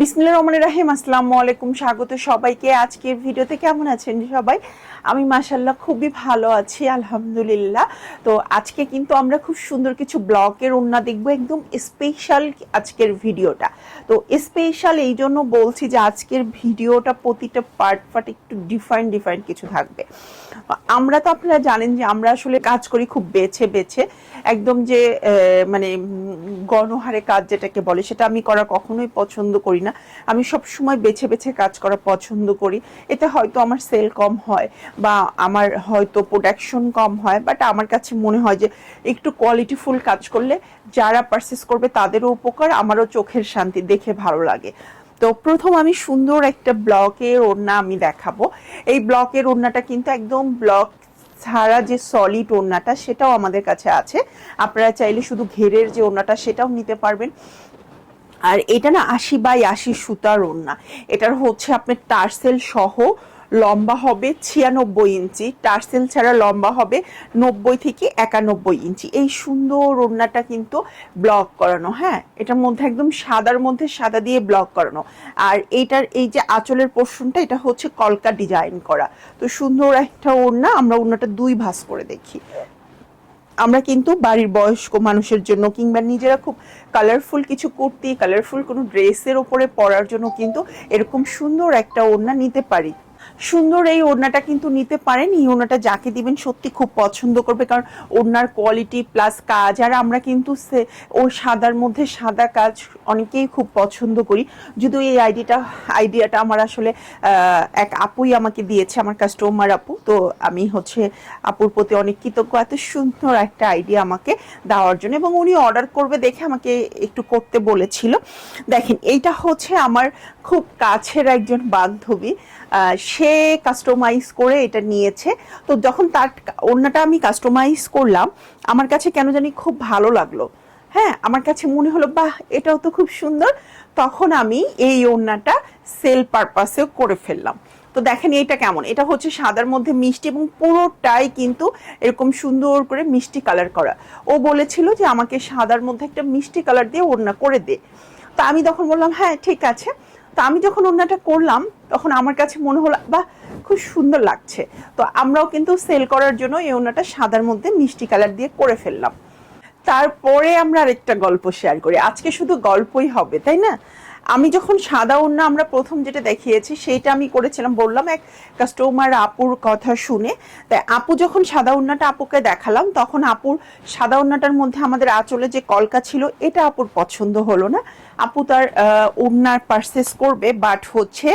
বিসমিল্লা রহমান রাহিম, আসসালামু আলাইকুম, স্বাগত সবাইকে। আজকের ভিডিওতে কেমন আছেন সবাই? আমি মাসাল্লাহ খুবই ভালো আছি, আলহামদুলিল্লাহ। তো আজকে কিন্তু আমরা খুব সুন্দর কিছু ব্লগের ওন্না দেখব, একদম স্পেশাল আজকের ভিডিওটা। তো স্পেশাল এই জন্য বলছি যে আজকের ভিডিওটা প্রতিটা পার্ট পার্ট একটু ডিফারেন্ট ডিফারেন্ট কিছু থাকবে। আমরা তো আপনারা জানেন যে আমরা আসলে কাজ করি খুব বেছে বেছে। একদম যে মানে গণহারে কাজ যেটাকে বলে, সেটা আমি করা কখনোই পছন্দ করি না। আমি সব সময় বেছে বেছে কাজ করা পছন্দ করি। এতে হয়তো আমার সেল কম হয় বা আমার হয়তো প্রোডাকশন কম হয় বাট আমার কাছে মনে হয় যে একটু কোয়ালিটিফুল কাজ করলে যারা পারচেস করবে তাদেরও উপকার, আমারও চোখের শান্তি দেখে ভালো লাগে। তো প্রথম আমি সুন্দর একটা ব্লকের ওড়না আমি দেখাবো। এই ব্লকের ওড়নাটা কিন্তু একদম ব্লক ছাড়া যে সলিড ওড়নাটা সেটাও আমাদের কাছে আছে। আপনারা চাইলে শুধু ঘেরের যে ওড়নাটা সেটাও নিতে পারবেন। আর এটা না আশি বাই আশি সুতার ওড়না। এটার হচ্ছে আপনার টার্সেল সহ লম্বা হবে ছিয়ানব্বই ইঞ্চি। টার্সেল ছাড়া লম্বা হবে নব্বই থেকে একানব্বই ইঞ্চি। এই সুন্দর ওড়নাটা কিন্তু ব্লক করানো হ্যাঁ? এটার মধ্যে একদম সাদার মধ্যে সাদা দিয়ে ব্লক করানো। আর এইটার এই যে আঁচলের পোর্শনটা, এটা হচ্ছে কলকা ডিজাইন করা। তো সুন্দর একটা ওড়না, আমরা ওড়নাটা দুই ভাঁজ করে দেখি। আমরা কিন্তু বাড়ির বয়স্ক মানুষের জন্য কিংবা নিজেরা খুব কালারফুল কিছু কুর্তি কালারফুল কোনো ড্রেসের ওপরে পরার জন্য কিন্তু এরকম সুন্দর একটা ওড়না নিতে পারি। সুন্দর এই ওড়নাটা কিন্তু নিতে পারেন। এই ওড়নাটা যাকে দিবেন সত্যি খুব পছন্দ করবে, কারণ ওড়নার কোয়ালিটি প্লাস কাজ, আর আমরা কিন্তু ও সাদার মধ্যে সাদা কাজ অনেকেই খুব পছন্দ করি। যদিও এই আইডিটা, আইডিয়াটা আমার আসলে এক আপুই আমাকে দিয়েছে, আমার কাস্টমার আপু, তো আমি হচ্ছে আপুর প্রতি অনেক কৃতজ্ঞ। এত সুন্দর একটা আইডিয়া আমাকে দেওয়ার জন্য, এবং উনি অর্ডার করবে দেখে আমাকে একটু করতে বলেছিল। দেখেন, এইটা হচ্ছে আমার খুব কাছের একজন বান্ধবী। সে কাস্টমাইজ করে এটা নিয়েছে। তো যখন তার ওড়নাটা আমি কাস্টমাইজ করলাম, আমার কাছে কেন জানি খুব ভালো লাগল। হ্যাঁ আমার কাছে মনে হলো, বাহ, এটাও তো খুব সুন্দর। তখন আমি এই ওড়নাটা সেল পারপাসেও করে ফেললাম। তো দেখেন এটা কেমন? এটা হচ্ছে সাদার মধ্যে মিষ্টি এবং পুরোটাই কিন্তু এরকম সুন্দর করে মিষ্টি কালার করা। ও বলেছিল যে, আমাকে সাদার মধ্যে একটা মিষ্টি কালার দিয়ে ওড়না করে দে। তো আমি তখন বললাম হ্যাঁ ঠিক আছে। তো আমি যখন ওনাটা করলাম, তখন আমার কাছে মনে হলো বা খুব সুন্দর লাগছে। তো আমরাও কিন্তু সেল করার জন্য এই ওনাটা সাদার মধ্যে মিষ্টি কালার দিয়ে করে ফেললাম। তারপরে আমরা আরেকটা গল্প শেয়ার করি। আজকে শুধু গল্পই হবে, তাই না? আমি যখন সাদা ওড়না আমরা প্রথম যেটা দেখিয়েছি, সেইটা আমি করেছিলাম, বললাম এক কাস্টমার আপুর কথা শুনে। তাই আপু যখন সাদা ওড়নাটা আপুকে দেখালাম, তখন আপুর সাদা ওড়নাটার মধ্যে আমাদের আঁচলে যে কলকা ছিল, এটা আপুর পছন্দ হলো না। আপু তার ওড়নার পারচেস করবে বাট হচ্ছে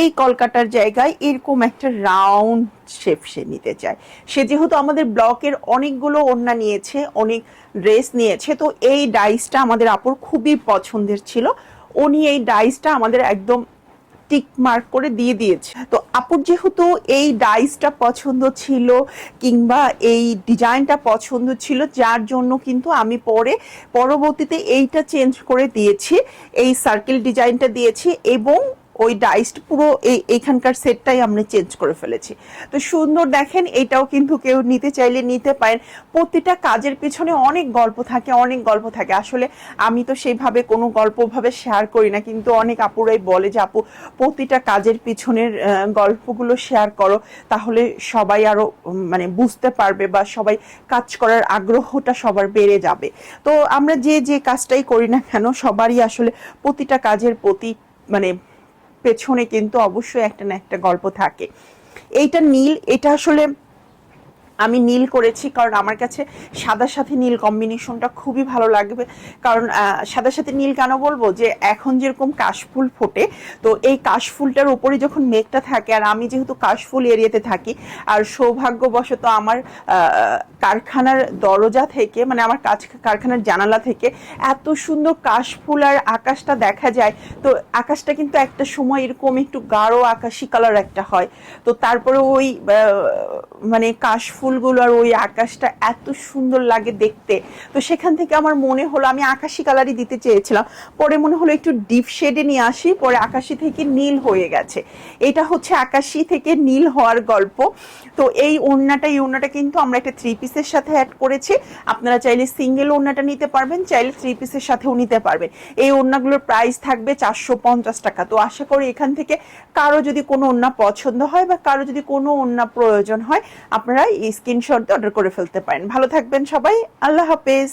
এই কলকাটার জায়গায় এরকম একটা রাউন্ড শেপ সে নিতে চায়। সে যেহেতু আমাদের ব্লকের অনেকগুলো ওড়না নিয়েছে, অনেক ড্রেস নিয়েছে, তো এই ডাইসটা আমাদের আপুর খুবই পছন্দের ছিল। উনি এই ডাইসটা আমাদের একদম টিক মার্ক করে দিয়ে দিয়েছে। তো আপুর যেহেতু এই ডাইসটা পছন্দ ছিল কিংবা এই ডিজাইনটা পছন্দ ছিল, যার জন্য কিন্তু আমি পরে পরবর্তীতে এইটা চেঞ্জ করে দিয়েছি, এই সার্কেল ডিজাইনটা দিয়েছি এবং ওই ডাইসটা পুরো এই এখানকার সেটটাই আমরা চেঞ্জ করে ফেলেছি। তো সুন্দর দেখেন, এটাও কিন্তু কেউ নিতে চাইলে নিতে পারেন। প্রতিটা কাজের পিছনে অনেক গল্প থাকে, অনেক গল্প থাকে। আসলে আমি তো সেইভাবে কোনো গল্পভাবে শেয়ার করি না, কিন্তু অনেক আপুরাই বলে যে, আপু, প্রতিটা কাজের পিছনের গল্পগুলো শেয়ার করো, তাহলে সবাই আরও মানে বুঝতে পারবে বা সবাই কাজ করার আগ্রহটা সবার বেড়ে যাবে। তো আমরা যে যে কাজটাই করি না কেন, সবারই আসলে প্রতিটা কাজের প্রতি মানে পেছনে কিন্তু অবশ্যই একটা না একটা গল্প থাকে। এইটা নীল এটা আসলে আমি নীল করেছি, কারণ আমার কাছে সাদার সাথে নীল কম্বিনেশনটা খুবই ভালো লাগবে। কারণ সাদার সাথে নীল কেন বলব? যে এখন যেরকম কাশফুল ফোটে, তো এই কাশফুলটার উপরে যখন মেঘটা থাকে, আর আমি যেহেতু কাশফুল এরিয়াতে থাকি, আর সৌভাগ্যবশত আমার কারখানার দরজা থেকে মানে আমার কাজ কারখানার জানালা থেকে এত সুন্দর কাশফুল আর আকাশটা দেখা যায়, তো আকাশটা কিন্তু একটা সময় এরকম একটু গাঢ় আকাশি কালার একটা হয়। তো তারপরে ওই মানে কাশফুল ফুলগুলো আর ওই আকাশটা এত সুন্দর লাগে দেখতে। তো সেখান থেকে আমার মনে হলো, আমি আকাশি কালারই দিতে চেয়েছিলাম। পরে মনে হলো একটু ডিপ শেডে নিয়ে আসি, পরে আকাশি থেকে নীল হয়ে গেছে। এটা হচ্ছে আকাশি থেকে নীল হওয়ার গল্প। তো এই ওড়নাটা এই ওড়নাটা কিন্তু আমরা একটা থ্রি পিসের সাথে অ্যাড করেছি। আপনারা চাইলে সিঙ্গেল ওড়নাটা নিতে পারবেন, চাইলে থ্রি পিসের সাথেও নিতে পারবেন। এই ওড়নাগুলোর প্রাইস থাকবে চারশো পঞ্চাশ টাকা। তো আশা করি এখান থেকে কারও যদি কোনো ওড়না পছন্দ হয় বা কারও যদি কোনো ওড়না প্রয়োজন হয়, আপনারা এই স্ক্রিনশট অর্ডার করে ফেলতে পারেন। ভালো থাকবেন সবাই। আল্লাহ হাফেজ।